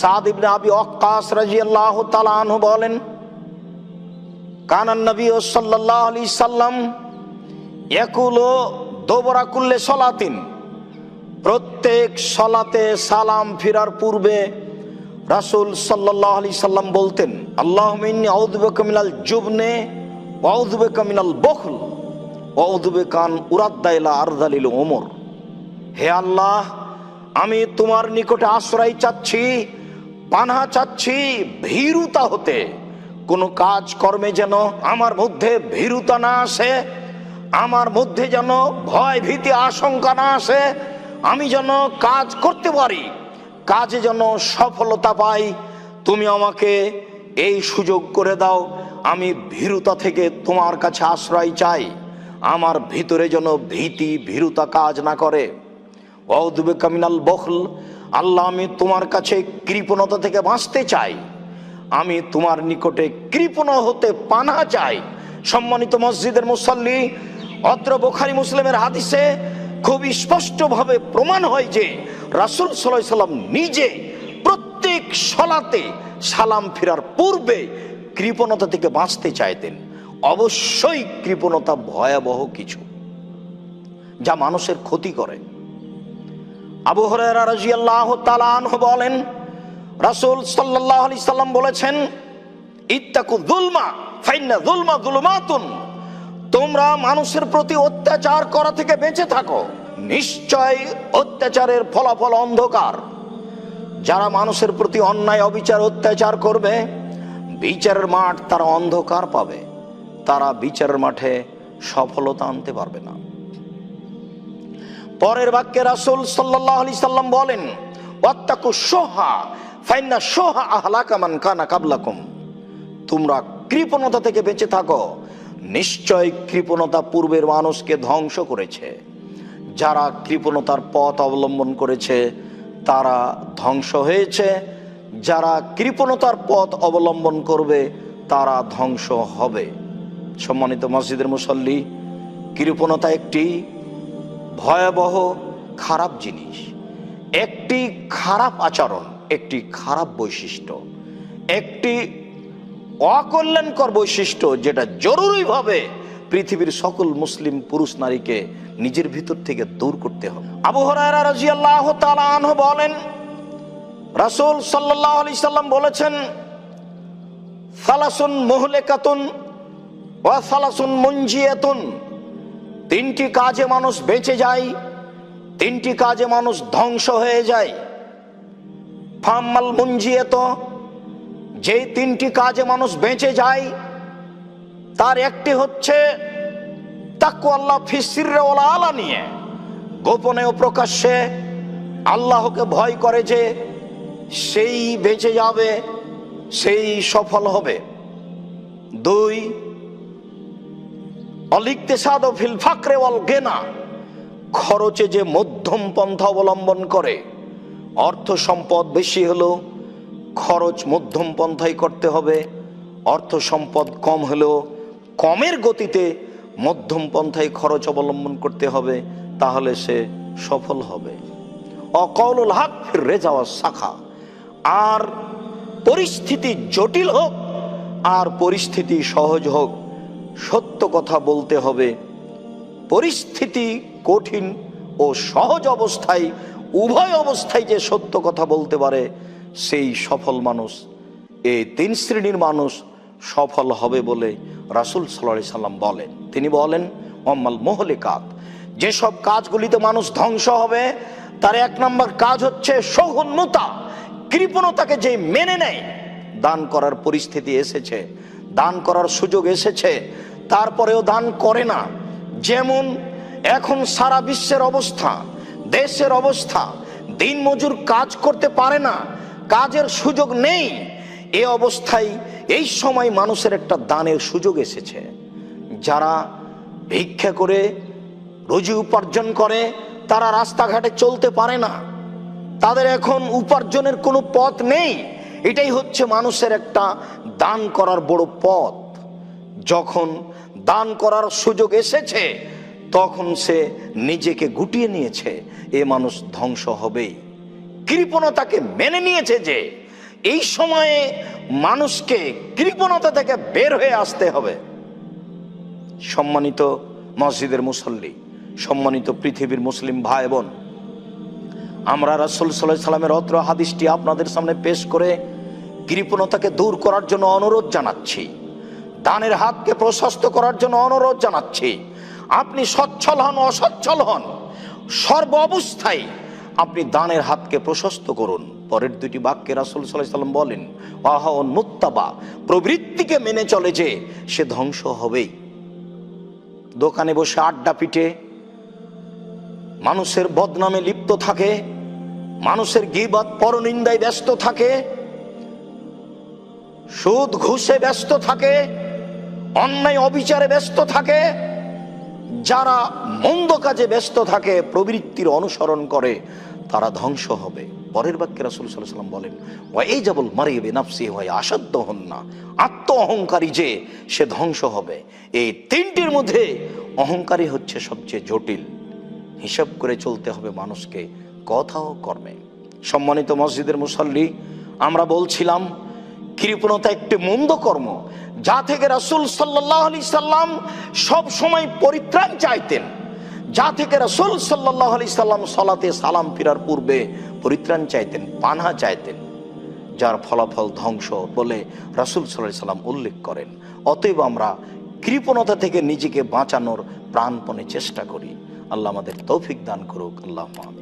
সাদ তাআলা আনহু বলেন নবী সাল্লাল্লাহু আলাইহি সাল্লাম দোবরা কুল্লে প্রত্যেক সলাতে সালাম ফিরার পূর্বে রাসূল সাল্লাল্লাহু আলাইহি সাল্লাম বলতেন আল্লাহ ইন্নী আউযু বিকা মিনাল জুবনে ওয়া আউযু বিকা মিনাল বখল ওয়া আউযু বিকা আন উরাদ্দা ইলা আরযালিল উমর। হে আল্লাহ, আমি তোমার নিকটে আশ্রয় চাচ্ছি পানাহা চাচ্ছি ভীরুতা হতে। কোনো কাজ কর্মে যেন আমার মধ্যে ভীরুতা না আসে, আমার মধ্যে যেন ভয় ভীতি আশঙ্কা না আসে, আমি যেন কাজ করতে পারি, কাজে যেন সফলতা পাই, তুমি আমাকে এই সুযোগ করে দাও, আমি ভীরুতা থেকে তোমার কাছে আশ্রয় চাই, আমার ভিতরে যেন ভীতি, ভীরুতা কাজ না করে। অদুবে কামিনাল বখল আল্লাহ, আমি তোমার কাছে কৃপণতা থেকে বাঁচতে চাই। আমি তোমার নিকটে কৃপণ হতে পানা চাই। সম্মানিত মসজিদের মুসল্লি, অত্র বোখারি মুসলিমের হাদিসে খুব স্পষ্টভাবে প্রমাণ হয় যে রাসুল সাল্লাহ সাল্লাম নিজে প্রত্যেক সলাতে সালাম ফেরার পূর্বে কৃপণতা থেকে বাঁচতে চাইতেন। অবশ্যই কৃপণতা ভয়াবহ কিছু, যা মানুষের ক্ষতি করে। আবু হরাইরা রাদিয়াল্লাহু তাআলা বলেন, রাসূল সাল্লাল্লাহু আলাইহি সাল্লাম বলেছেন, ইত্তাকু যুলমা, ফাইন্না যুলমাতুন। তোমরা মানুষের প্রতি অত্যাচার করা থেকে বেঁচে থাকো। নিশ্চয় অত্যাচারের ফলাফল অন্ধকার। যারা মানুষের প্রতি অন্যায়, অবিচার, অত্যাচার করবে, বিচারের মাঠ তারা অন্ধকার পাবে। তারা বিচারের মাঠে সফলতা আনতে পারবে না। পরের বাক্যে রাসূল সাল্লাল্লাহু আলাইহি সাল্লাম বলেন, ওয়াত্তাকু সোহা ফাইন্না সোহা আহলাকা মান কানা কাবলাকুম। তোমরা কৃপণতা থেকে বেঁচে থাকো। নিশ্চয় কৃপণতা পূর্বের মানুষকে ধ্বংস করেছে। যারা কৃপণতার পথ অবলম্বন করেছে, তারা ধ্বংস হয়েছে। যারা কৃপণতার পথ অবলম্বন করবে, তারা ধ্বংস হবে। সম্মানিত মসজিদের মুসল্লি, কৃপণতা একটি ভয়াবহ খারাপ জিনিস। একটি খারাপ আচরণ, একটি খারাপ বৈশিষ্ট্য, একটি অকল্যাণকর বৈশিষ্ট্য যেটা জরুরিভাবে পৃথিবীর সকল মুসলিম পুরুষ নারীকে নিজের ভিতর থেকে দূর করতে হবে। আবু তাআলা বলেন, রাসূল সাল্লাল্লাহু আলাইহি সাল্লাম বলেছেন, সালাসুন মুহলিকাতুন ওয়া সালাসুন মুনজিয়াতুন। তিনটি কাজে মানুষ বেঁচে যায়, তিনটি কাজে মানুষ ধ্বংস হয়ে যায়। ফাম্মাল মুঞ্জিয়েত যে তিনটি কাজে মানুষ বেঁচে যায়, তার একটি হচ্ছে তাকু আল্লাহ ফিসিরে ওলা আলা নিয়ে। গোপনে ও প্রকাশ্যে আল্লাহকে ভয় করে যে সেই বেঁচে যাবে, সেই সফল হবে। দুই খরচে যে মধ্যম পন্থা অবলম্বন করে, অর্থ সম্পদ বেশি হলো, খরচ মধ্যম পন্থাই করতে হবে, অর্থ সম্পদ কম হলেও কমের গতিতে মধ্যম পন্থায় খরচ অবলম্বন করতে হবে, তাহলে সে সফল হবে। অকৌলুল হাক ফিরে যাওয়ার শাখা। আর পরিস্থিতি জটিল হোক, আর পরিস্থিতি সহজ হোক সত্য কথা বলতে হবে। পরিস্থিতি কঠিন ও সহজ অবস্থায়, উভয় অবস্থায় যে সত্য কথা বলতে পারে, সেই সফল মানুষ এই তিন শ্রেণির মানুষ সফল হবে বলে রাসুল সাল্লাহ সাল্লাম বলেন। তিনি বলেন অম্মাল মোহলেকাত যেসব কাজগুলিতে মানুষ ধ্বংস হবে, তার এক নম্বর কাজ হচ্ছে সৌহন্যতা কৃপণতাকে যে মেনে নেয়, দান করার পরিস্থিতি এসেছে। দান করার সুযোগ এসেছে, তারপরেও দান করে না। যেমন এখন সারা বিশ্বের অবস্থা, দেশের অবস্থা দিন মজুর কাজ করতে পারে না, কাজের সুযোগ নেই, এ অবস্থায় এই সময় মানুষের একটা দানের সুযোগ এসেছে। যারা ভিক্ষা করে, রুজি উপার্জন করে, তারা রাস্তাঘাটে চলতে পারে না। তাদের এখন উপার্জনের কোনো পথ নেই। এটাই হচ্ছে মানুষের একটা দান করার বড় পথ। যখন দান করার সুযোগ এসেছে, তখন সে নিজেকে গুটিয়ে নিয়েছে, এ মানুষ ধ্বংস হবেই। কৃপণতাকে মেনে নিয়েছে যে, এই সময়ে মানুষকে কৃপণতা থেকে বের হয়ে আসতে হবে। সম্মানিত মসজিদের মুসল্লি, সম্মানিত পৃথিবীর মুসলিম ভাই বোন আমরা রাসুল সাল্লাহ সাল্লামের অত্র হাদিসটি আপনাদের সামনে পেশ করে কৃপণতাকে দূর করার জন্য অনুরোধ জানাচ্ছি। দানের হাতকে প্রশস্ত করার জন্য অনুরোধ জানাচ্ছি। আপনি সচ্ছল হন, অসচ্ছল হন। সর্ব অবস্থায় আপনি দানের হাতকে প্রশস্ত করুন। পরের দুটি বাক্যে রাসুল সাল্লাম বলেন আহন মুত্তাবা প্রবৃত্তিকে মেনে চলে যে সে ধ্বংস হবেই। দোকানে বসে আড্ডা পিটে মানুষের বদনামে লিপ্ত থাকে, মানুষের গিবাদ পরনিন্দায় ব্যস্ত থাকে, সুদ ঘুষে ব্যস্ত থাকে, অন্যায় অবিচারে ব্যস্ত থাকে, যারা মন্দ কাজে ব্যস্ত থাকে, প্রবৃত্তির অনুসরণ করে, তারা ধ্বংস হবে। পরের বাক্যে রাসুল সাল্লাম বলেন ও এই যাবল মারিয়ে নাফসি হয় আসাধ্য হন না আত্ম অহংকারী যে, সে ধ্বংস হবে। এই তিনটির মধ্যে অহংকারী হচ্ছে সবচেয়ে জটিল। হিসাব করে চলতে হবে মানুষকে কথা ও কর্মে। সম্মানিত মসজিদের মুসল্লি, আমরা বলছিলাম, কৃপণতা একটি মন্দ কর্ম, যা থেকে রাসুল সাল্লাম সব সময় পরিত্রাণ চাইতেন। যা থেকে রাসুল সাল্লাহ আলি সাল্লাম সলাতে সালাম ফিরার পূর্বে পরিত্রাণ চাইতেন পানা চাইতেন। যার ফলাফল ধ্বংস বলে রাসুল সাল্লাহ সাল্লাম উল্লেখ করেন। অতএব আমরা কৃপণতা থেকে নিজেকে বাঁচানোর প্রাণপণে চেষ্টা করি। আল্লাহ আমাদের তৌফিক দান করুক আল্লাহ আমিন।